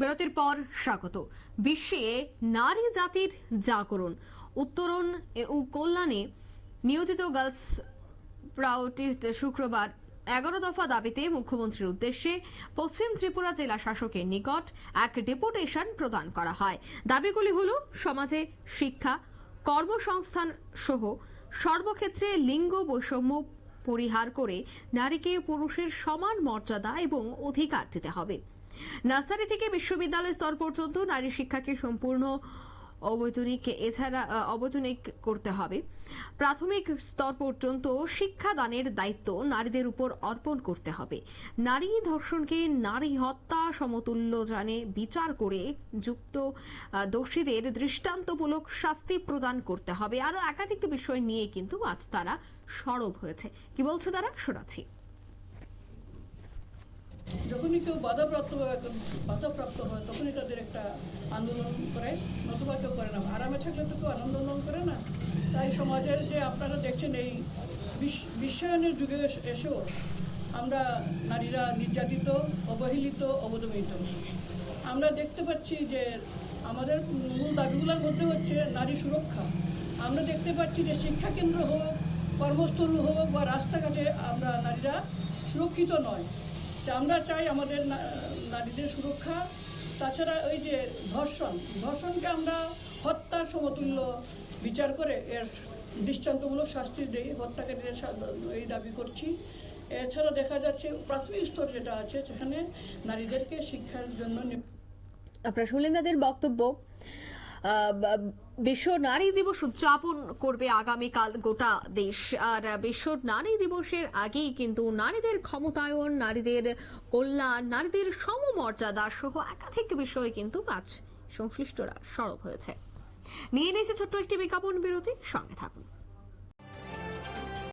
বিরতির পর স্বাগত। বিশ্বে নারী জাতির জাগরণ। উত্তরণ ও কল্যাণে নিয়োজিত গার্লস প্রাউটিস্ট শুক্রবার এগারো দফা দাবিতে মুখ্যমন্ত্রীর উদ্দেশ্যে পশ্চিম ত্রিপুরা জেলা শাসকের নিকট এক ডেপুটেশন প্রদান করা হয়। দাবিগুলি হল সমাজে শিক্ষা, কর্মসংস্থান সহ সর্বক্ষেত্রে লিঙ্গ বৈষম্য পরিহার করে নারীকে পুরুষের সমান মর্যাদা এবং অধিকার দিতে হবে। নার্সারি থেকে বিশ্ববিদ্যালয় স্তর পর্যন্ত নারী শিক্ষাকে সম্পূর্ণ অবৈতনিক, এছাড়া অবৈতনিক করতে হবে। প্রাথমিক স্তর পর্যন্ত শিক্ষাদানের দায়িত্ব নারীদের উপর অর্পণ করতে হবে। নারী ধর্ষণকে নারী হত্যা সমতুল্য জানে বিচার করে যুক্ত দোষীদের দৃষ্টান্তমূলক শাস্তি প্রদান করতে হবে। আরও একাধিক বিষয় নিয়ে কিন্তু আজ তারা সরব হয়েছে। কি বলছে তারা? শোনাচ্ছি। যখনই কেউ বাধাপ্রাপ্ত হয় বাধাপ্রাপ্ত হয় তখনই তাদের একটা আন্দোলন করে, নতুবা কেউ করে না। আরামে থাকলে তো কেউ আন্দোলন করে না। তাই সমাজের যে আপনারা দেখছেন এই বিশ- বিশ্বায়নের যুগে এসেও আমরা নারীরা নির্যাতিত, অবহেলিত, অবদমিত। আমরা দেখতে পাচ্ছি যে আমাদের মূল দাবিগুলোর মধ্যে হচ্ছে নারী সুরক্ষা। আমরা দেখতে পাচ্ছি যে শিক্ষা কেন্দ্র হোক, কর্মস্থল হোক বা রাস্তাঘাটে আমরা নারীরা সুরক্ষিত নয়। তা আমরা চাই আমাদের নারীদের সুরক্ষা। তাছাড়া ওই যে ধর্ষণ, ধর্ষণকে আমরা হত্যার সমতুল্য বিচার করে এর দৃষ্টান্তমূলক শাস্তি দেই হত্যাকারীদের এই দাবি করছি। এছাড়া দেখা যাচ্ছে প্রাথমিক স্তর যেটা আছে, সেখানে নারীদেরকে শিক্ষার জন্য আপনারা শুনলেন তাদের বক্তব্য। বিশ্ব নারী দিবস উদযাপন করবে আগামীকাল গোটা দেশ। আর বিশ্ব নারী দিবসের আগেই কিন্তু নারীদের ক্ষমতায়ন, নারীদের কল্যাণ, নারীদের সমমর্যাদা সহ একাধিক বিষয়ে কিন্তু আজ সংশ্লিষ্টরা সরব হয়েছে। নিয়ে নিয়েছে ছোট্ট একটি বিজ্ঞাপন বিরতি, সঙ্গে থাকুন।